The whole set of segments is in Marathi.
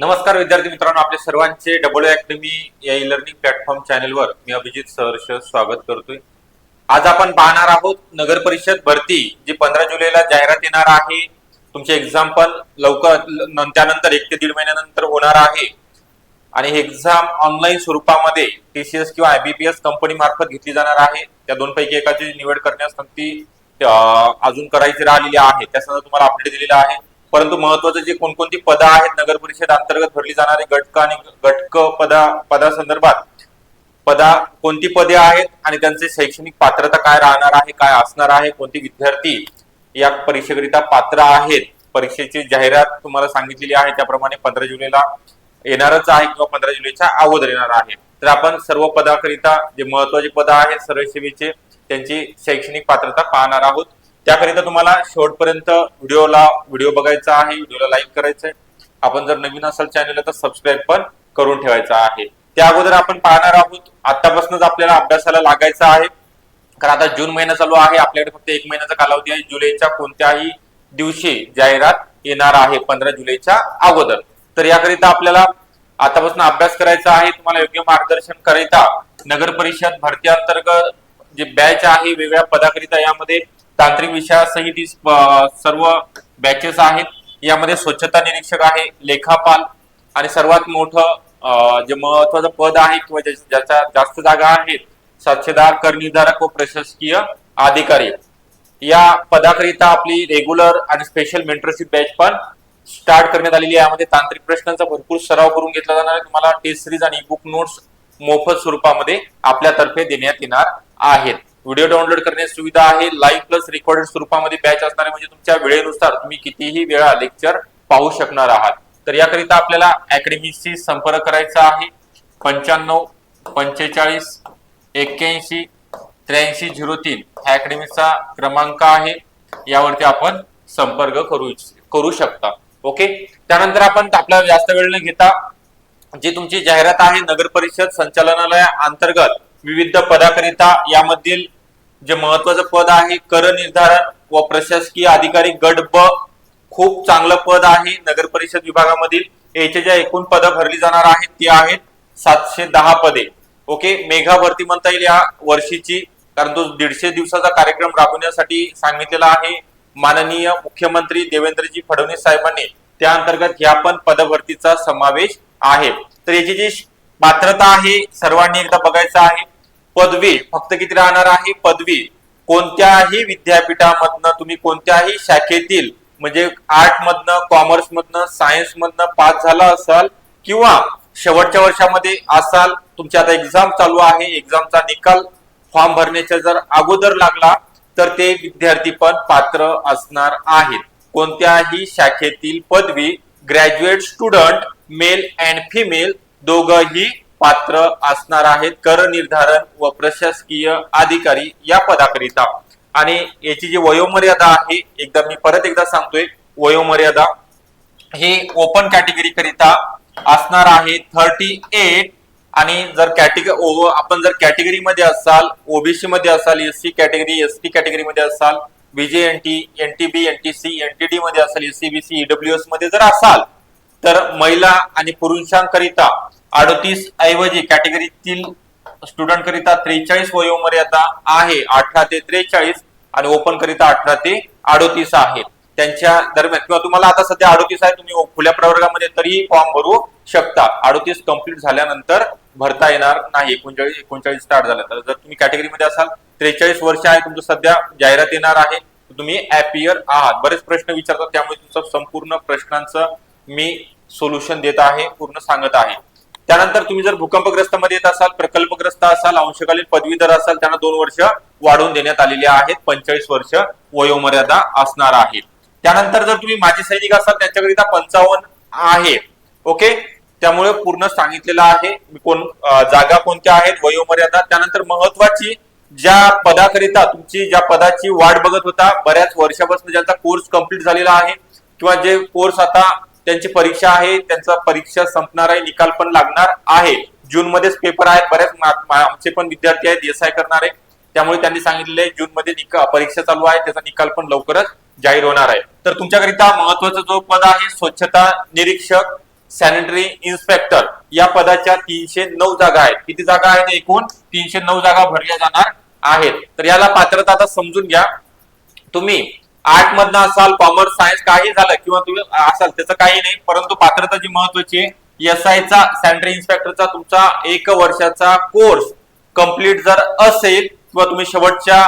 नमस्कार विद्यार्थी मित्रांनो. आपले सर्वांचे डबल अकॅडमी या ई लर्निंग प्लॅटफॉर्म चॅनलवर मी अभिजित सहर्ष स्वागत करतोय. आज आपण पाहणार आहोत नगर परिषद भरती जी पंधरा जुलैला जाहिरात येणार आहे. तुमचे एक्झाम पण लवकर न- त्यानंतर एक ते दीड महिन्यानंतर होणार आहे. आणि एक्झाम ऑनलाईन स्वरूपामध्ये टीसीएस किंवा आयबीपीएस कंपनी मार्फत घेतली जाणार आहे. त्या दोनपैकी एकाची निवड करण्यास ती अजून करायची राहिलेली आहे. त्यासंदर्भात तुम्हाला अपडेट दिलेला आहे. परंतु महत्वाचं जे कोणकोणती पदं आहेत नगर परिषद अंतर्गत भरली जाणारी घटक आणि घटक पदा पदासंदर्भात पदा कोणती पदे आहेत आणि त्यांचे शैक्षणिक पात्रता काय राहणार आहे काय असणार आहे कोणते विद्यार्थी या परीक्षेकरिता पात्र आहेत परीक्षेची जाहिरात तुम्हाला सांगितलेली आहे त्याप्रमाणे पंधरा जुलैला येणारच आहे किंवा पंधरा जुलैच्या अगोदर येणार आहे. तर आपण सर्व पदाकरिता जे महत्त्वाचे पद आहेत सर्व सेवेचे त्यांची शैक्षणिक पात्रता पाहणार आहोत. त्याकरिता तुम्हाला शेवटपर्यंत व्हिडिओला व्हिडिओ बघायचा आहे व्हिडिओला लाईक करायचं आहे आपण जर नवीन असाल चॅनलला तर सबस्क्राईब पण करून ठेवायचा आहे. त्या अगोदर आपण पाहणार आहोत आतापासूनच आपल्याला अभ्यासाला लागायचं आहे. कारण आता जून महिना चालू आहे आपल्याकडे फक्त एक महिन्याचा कालावधी आहे. जुलैच्या कोणत्याही दिवशी जाहिरात येणार आहे पंधरा जुलैच्या अगोदर. तर याकरिता आपल्याला आतापासून अभ्यास करायचा आहे. तुम्हाला योग्य मार्गदर्शन करिता नगर परिषद भरती अंतर्गत जे बॅच आहे वेगवेगळ्या पदाकरिता यामध्ये तांत्रिक विषयासहित सर्व बॅचेस आहेत. यामध्ये स्वच्छता निरीक्षक आहे लेखापाल आणि सर्वात मोठं जे महत्वाचं पद आहे किंवा ज्याच्या जास्त जागा आहेत साक्षीदार करणीधारक व प्रशासकीय अधिकारी. या पदाकरिता आपली रेग्युलर आणि स्पेशल मेंटरशिप बॅच पण स्टार्ट करण्यात आलेली आहे. यामध्ये तांत्रिक प्रश्नांचा भरपूर सराव करून घेतला जाणार आहे. तुम्हाला टेस्ट सिरीज आणि बुक नोट्स मोफत स्वरूपामध्ये आपल्यातर्फे देण्यात येणार आहेत. व्हिडिओ डाउनलोड करण्याची सुविधा आहे. लाईव्ह प्लस रेकॉर्डेड स्वरूपामध्ये बॅच असणार म्हणजे तुमच्या वेळेनुसार तुम्ही कितीही वेळा लेक्चर पाहू शकणार आहात. तर याकरिता आपल्याला अकॅडमीशी संपर्क करायचा आहे. पंच्याण्णव पंचेचाळीस एक्क्याऐंशी त्र्याऐंशी झिरो तीन ह्या अकॅडमीचा क्रमांक आहे. यावरती आपण संपर्क करू करू शकता. ओके त्यानंतर आपण आपला जास्त वेळ न घेता जी तुमची जाहिरात आहे नगर परिषद संचालनालया अंतर्गत विविध पदाकरिता यामधील जे महत्वाचं पद आहे कर निर्धारण व प्रशासकीय अधिकारी गट ब खूप चांगलं पद आहे. नगर परिषद विभागामधील याचे ज्या एकूण पदं भरली जाणार आहेत ती आहेत सातशे दहा पदे. ओके? मेघा भरती म्हणता येईल या वर्षीची कारण तो दीडशे दिवसाचा कार्यक्रम राबवण्यासाठी सांगितलेला आहे. माननीय मुख्यमंत्री देवेंद्रजी फडणवीस साहेबांनी. त्या अंतर्गत ह्या पण पदभरतीचा समावेश आहे. तर याची जी पात्रता आहे सर्वांनी एकदा बघायचं आहे पदवी फक्त किती राहणार आहे? पदवी. कोणत्याही विद्यापीठामधनं तुम्ही कोणत्याही शाखेतील म्हणजे आर्ट मधनं कॉमर्स मधनं सायन्स मधनं पास झाला असाल किंवा शेवटच्या वर्षामध्ये असाल तुमची आता एक्झाम चालू आहे एक्झामचा निकाल फॉर्म भरण्याच्या जर अगोदर लागला तर ते विद्यार्थी पण पात्र असणार आहेत. कोणत्याही शाखेतील पदवी graduate student male and female दोघही पात्र असणार आहेत कर निर्धारण व प्रशासकीय अधिकारी या पदाकरिता. आणि याची जी वयोमर्यादा आहे एकदा मी परत एकदा सांगतोय वयोमर्यादा हे ओपन कॅटेगरी करिता असणार आहे थर्टी एट आणि जर कॅटेगरी आपण जर कॅटेगरी मध्ये असाल ओबीसी मध्ये असाल S C category S T category मध्ये असाल सी एनटीबी एनटीसी एनटीडी मध्ये असाल एससीबीसी ईडब्ल्यू एसमध्ये जर असाल तर महिला आणि पुरुषांकरिता अडतीस ऐवजी कॅटेगरीतील स्टुडंट करिता त्रेचाळीस वयोमर्यादा आहे अठरा ते त्रेचाळीस आणि ओपन करिता अठरा ते अडोतीस आहे. त्यांच्या दरम्यान किंवा तुम्हाला आता सध्या अडोतीस आहे तुम्ही खुल्या प्रवर्गामध्ये तरीही फॉर्म भरू शकता. अडोतीस कंप्लीट झाल्यानंतर भरता येणार नाही. एकोणचाळीस एकोणचाळीस स्टार्ट झाल्यानंतर तर जर तुम्ही कॅटेगरीमध्ये असाल त्रेचाळीस वर्ष आहे तुमचं सध्या जाहिरात येणार आहे तुम्ही ऍपियर आहात. बरेच प्रश्न विचारतात त्यामुळे तुमचं संपूर्ण प्रश्नांचं मी सोल्युशन देत आहे पूर्ण सांगत आहे. त्यानंतर तुम्ही जर भूकंपग्रस्त मध्ये येत असाल प्रकल्पग्रस्त असाल अंशकालीन पदवीधर असाल त्यांना दोन वर्ष वाढवून देण्यात आलेली आहेत. पंचेचाळीस वर्ष वयोमर्यादा असणार आहे त्यानंतर जर तुम्ही माजी सैनिक असाल त्यांच्याकरिता पंचावन्न आहे. ओके? त्यामुळे पूर्ण सांगितलेलं आहे. कोण जागा कोणत्या आहेत वयोमर्यादा त्यानंतर महत्वाची ज्या पदाकरिता तुमची ज्या पदाची वाट बघत होता बऱ्याच वर्षापासून ज्यांचा कोर्स कंप्लीट झालेला आहे किंवा जे कोर्स आता त्यांची परीक्षा आहे त्यांचा परीक्षा संपणार आहे निकाल पण लागणार आहे. जून मध्येच पेपर आहेत बऱ्याच आमचे पण विद्यार्थी आहेत एस आय करणार. आहे त्यामुळे त्यांनी सांगितलेले जून मध्ये परीक्षा चालू आहे त्याचा निकाल पण लवकरच जाहीर होणार आहे. तर तुमच्याकरिता महत्त्वाचा जो पद आहे स्वच्छता निरीक्षक सॅनिटरी इन्स्पेक्टर या पदाच्या तीनशे नऊ जागा आहेत. किती जागा आहेत एकूण? तीनशे नऊ जागा भरल्या जाणार आहेत. तर याला पात्रता आता समजून घ्या. तुम्ही आर्ट मधनं असाल कॉमर्स सायन्स काही झालं किंवा तुम्ही असाल त्याचं काही नाही. परंतु पात्रता जी महत्वाची आहे एस चा सॅनिटरी इन्स्पेक्टरचा तुमचा एक वर्षाचा कोर्स कंप्लीट जर असेल किंवा तुम्ही शेवटच्या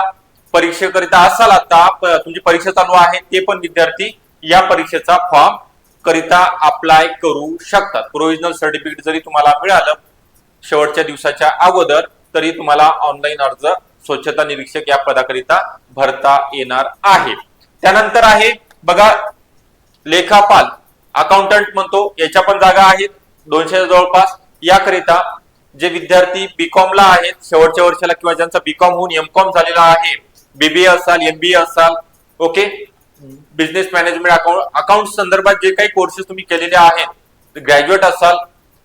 परीक्षेकरिता असाल आता तुमची परीक्षा चालू आहे ते पण विद्यार्थी या परीक्षेचा फॉर्म करिता अप्लाय करू शकतात. प्रोव्हिजनल सर्टिफिकेट जरी तुम्हाला मिळालं शेवटच्या दिवसाच्या अगोदर तरी तुम्हाला ऑनलाईन अर्ज स्वच्छता निरीक्षक या पदाकरिता भरता येणार आहे. त्यानंतर आहे बघा लेखापाल. अकाउंटंट म्हणतो याच्या पण जागा आहेत दोनशे जवळपास. याकरिता जे विद्यार्थी बीकॉमला आहेत शेवटच्या वर्षाला किंवा ज्यांचा बीकॉम होऊन एमकॉम झालेला आहे बीबीए असाल एमबीए असाल okay? Business management account account संदर्भात जे काही कोर्सेस तुम्ही केलेले आहेत ग्रॅज्युएट असाल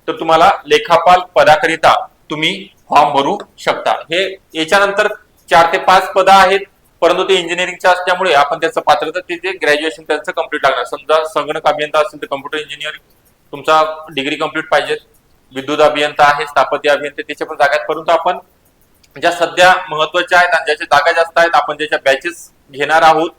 तर तुम्हाला लेखापाल पदाकरिता तुम्ही फॉर्म भरू शकता. हे याच्यानंतर चार ते पाच पदं आहेत. परंतु ते इंजिनिअरिंगच्या असल्यामुळे आपण त्याचं पात्रता ते ग्रॅज्युएशन त्यांचं कंप्लीट लागणार. समजा संगणक अभियंता असेल तर कम्प्युटर इंजिनिअरिंग तुमचा डिग्री कंप्लीट पाहिजे. विद्युत अभियंता आहे स्थापत्य अभियंता त्याच्या पण जागा आहेत परंतु आपण ज्या सध्या महत्त्वाच्या आहेत आणि ज्याच्या जागा जास्त आहेत आपण ज्याच्या बॅचेस घेणार आहोत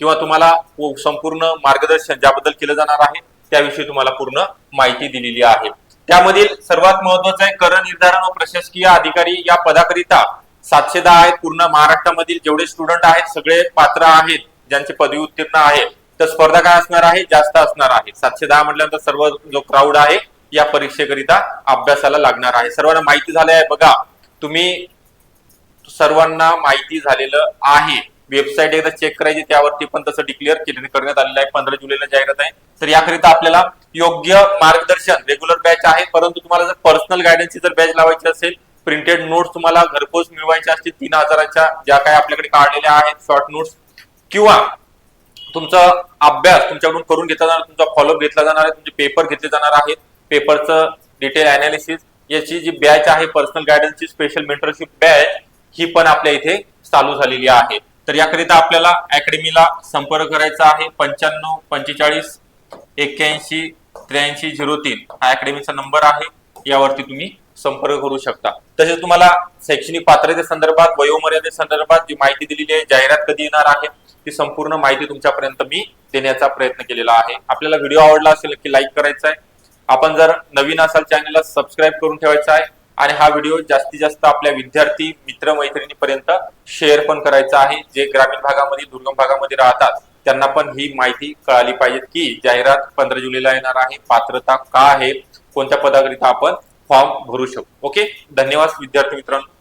किंवा तुम्हाला संपूर्ण मार्गदर्शन ज्याबद्दल केलं जाणार आहे त्याविषयी तुम्हाला पूर्ण माहिती दिलेली आहे. त्यामधील सर्वात महत्वाचं आहे कर निर्धारण व प्रशासकीय अधिकारी या पदाकरिता सातशे दहा आहेत पूर्ण महाराष्ट्रामधील जेवढे स्टुडंट आहेत सगळे पात्र आहेत ज्यांचे पदवी उत्तीर्ण आहे तर स्पर्धा काय असणार आहे? जास्त असणार आहे. सातशे दहा म्हटल्यानंतर सर्व जो क्राऊड आहे या परीक्षेकरिता अभ्यासाला लागणार आहे. सर्वांना माहिती झालं आहे बघा. तुम्ही सर्वांना माहिती झालेलं आहे. वेबसाईट एकदा चेक करायची त्यावरती पण तसं डिक्लेअर केले करण्यात आलेलं आहे. पंधरा जुलैला जाहिरात आहे. तर याकरिता आपल्याला योग्य मार्गदर्शन रेग्युलर बॅच आहे. परंतु तुम्हाला जर पर्सनल गायडन्सची जर बॅच लावायची असेल प्रिंटेड नोट्स तुम्हाला घरपोच मिळवायच्या असतील. तीन हजाराच्या ज्या काही आपल्याकडे काढलेल्या आहेत शॉर्ट नोट्स किंवा तुमचा अभ्यास तुमच्याकडून करून घेतला जाणार तुमचा फॉलोअप घेतला जाणार आहे तुमचे पेपर घेतले जाणार आहेत. पेपरचं डिटेल अनालिसिस याची जी बॅच आहे पर्सनल गायडन्सची स्पेशल मेंटरशिप बॅच ही पण आपल्या इथे चालू झालेली आहे. तर याकरिता आपल्याला अकॅडमीला संपर्क करायचा आहे. पंच्याण्णव पंचेचाळीस एक्क्याऐंशी त्र्याऐंशी झिरो तीन. हा अकॅडमीचा नंबर आहे. यावरती तुम्ही संपर्क करू शकता. तसेच तुम्हाला शैक्षणिक पात्रते संदर्भात वयोमर्यादे संदर्भात जी माहिती दिलेली आहे जाहिरात कधी येणार आहे ती संपूर्ण माहिती तुमच्यापर्यंत मी देण्याचा प्रयत्न केलेला आहे. आपल्याला व्हिडिओ आवडला असेल की लाईक करायचा आहे. आपण जर नवीन असाल चॅनलला सबस्क्राईब करून ठेवायचा आहे. आणि हा व्हिडिओ जास्तीत जास्त आपल्या विद्यार्थी मित्र मैत्रिणीपर्यंत शेअर पण करायचा आहे. जे ग्रामीण भागामध्ये दुर्गम भागामध्ये राहतात त्यांना पण ही माहिती कळाली पाहिजे की जाहिरात पंधरा जुलैला येणार आहे. पात्रता का आहे? कोणत्या पदाकरिता आपण फॉर्म भरू शकतो ओके? धन्यवाद विद्यार्थी मित्रांनो.